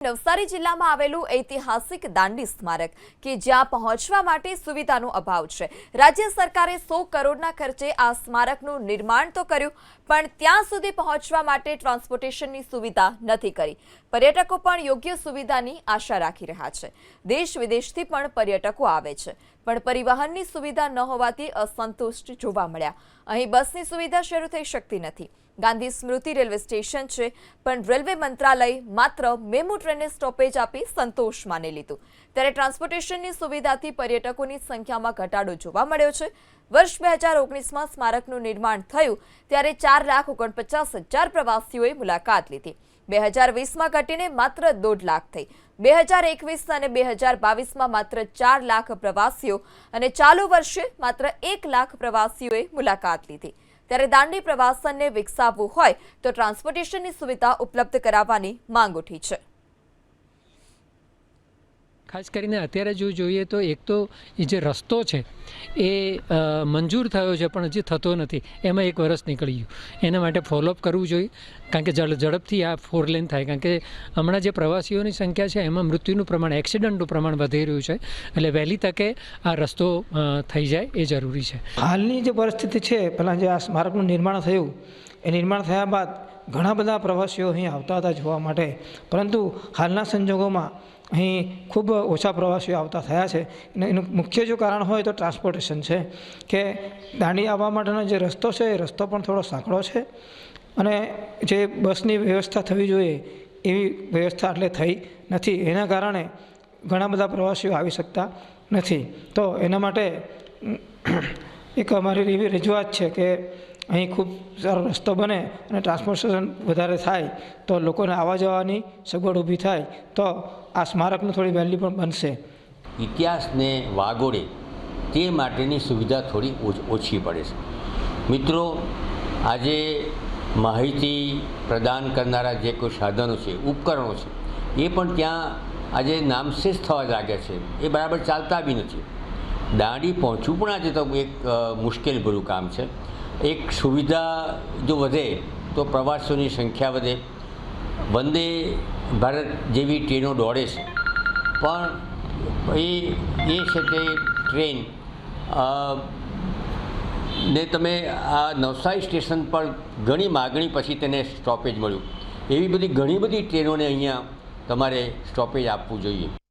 નવસારી જિલ્લામાં આવેલું ઐતિહાસિક દાંડી સ્મારક, કે જ્યાં પહોંચવા માટે સુવિધાનો અભાવ છે. રાજ્ય સરકારે સો કરોડના ખર્ચે આ સ્મારકનું નિર્માણ તો કર્યું, પણ ત્યાં સુધી પહોંચવા માટે ટ્રાન્સપોર્ટેશનની સુવિધા નથી કરી. પર્યટકો પણ યોગ્ય સુવિધાની આશા રાખી રહ્યા છે. દેશ વિદેશથી પણ પર્યટકો આવે છે. પણ પરિવહનની સુવિધા ન હોવાથી અસંતુષ્ટ જોવા મળ્યા. અહીં બસની સુવિધા શરૂ થઈ શકતી નથી. ગાંધી સ્મૃતિ રેલવે સ્ટેશન છે, પણ રેલવે મંત્રાલય માત્ર મેમુ ટ્રેનને સ્ટોપેજ આપી સંતોષ માની લીધું. ત્યારે ટ્રાન્સપોર્ટેશનની સુવિધાથી પર્યટકોની સંખ્યામાં ઘટાડો જોવા મળ્યો છે. વર્ષ બે હજાર ઓગણીસમાં સ્મારકનું નિર્માણ થયું, ત્યારે ચાર લાખ ઓગણપચાસ હજાર પ્રવાસીઓએ મુલાકાત લીધી. બે હજાર વીસમાં ઘટીને માત્ર દોઢ લાખ થઈ. બે હજાર એકવીસ અને બે હજાર બાવીસમાં માત્ર ચાર લાખ પ્રવાસીઓ અને ચાલુ વર્ષે માત્ર એક લાખ પ્રવાસીઓએ મુલાકાત લીધી. ત્યારે દાંડી પ્રવાસનને વિકસાવવું હોય તો ટ્રાન્સપોર્ટેશનની સુવિધા ઉપલબ્ધ કરાવવાની માંગ ઉઠી છે. ખાસ કરીને અત્યારે જો જોઈએ તો એક તો એ જે રસ્તો છે, એ મંજૂર થયો છે પણ હજી થતો નથી. એમાં એક વર્ષ નીકળી ગયું. એના માટે ફોલોઅપ કરવું જોઈએ. કારણ કે ઝડપથી આ ફોર લેન થાય. કારણ કે હમણાં જે પ્રવાસીઓની સંખ્યા છે, એમાં મૃત્યુનું પ્રમાણ એક્સિડન્ટનું પ્રમાણ વધી રહ્યું છે. એટલે વહેલી તકે આ રસ્તો થઈ જાય એ જરૂરી છે. હાલની જે પરિસ્થિતિ છે, પહેલાં જે આ સ્મારકનું નિર્માણ થયું, એ નિર્માણ થયા બાદ ઘણા બધા પ્રવાસીઓ અહીં આવતા હતા જોવા માટે. પરંતુ હાલના સંજોગોમાં અહીં ખૂબ ઓછા પ્રવાસીઓ આવતા થયા છે. અને એનું મુખ્ય જો કારણ હોય તો ટ્રાન્સપોર્ટેશન છે કે દાંડી આવવા માટેનો જે રસ્તો છે, એ રસ્તો પણ થોડો સાંકડો છે. અને જે બસની વ્યવસ્થા થવી જોઈએ એવી વ્યવસ્થા એટલે થઈ નથી. એના કારણે ઘણા બધા પ્રવાસીઓ આવી શકતા નથી. તો એના માટે એક અમારી એવી રજૂઆત છે કે અહીં ખૂબ સારો રસ્તો બને અને ટ્રાન્સપોર્ટેશન વધારે થાય, તો લોકોને આવવા જવાની સગવડ ઊભી થાય, તો આ સ્મારકનું થોડી વેલ્યુ પણ બનશે. ઇતિહાસને વાગોળે તે માટેની સુવિધા થોડી ઓછ- પડે છે. મિત્રો, આજે માહિતી પ્રદાન કરનારા જે કોઈ સાધનો છે, ઉપકરણો છે, એ પણ ત્યાં આજે નામશેષ થવા લાગ્યા છે. એ બરાબર ચાલતા બી નથી. દાંડી પહોંચવું પણ આજે તો એક મુશ્કેલભર્યું કામ છે. એક સુવિધા જો વધે, તો પ્રવાસીઓની સંખ્યા વધે. વંદે ભારત જેવી ટ્રેનો દોડે છે. પણ એ એ છે તે ટ્રેન ને તમે આ નવસારી સ્ટેશન પર ઘણી માગણી પછી તેને સ્ટોપેજ મળ્યું. એવી બધી ઘણી બધી ટ્રેનોને અહીંયા તમારે સ્ટોપેજ આપવું જોઈએ.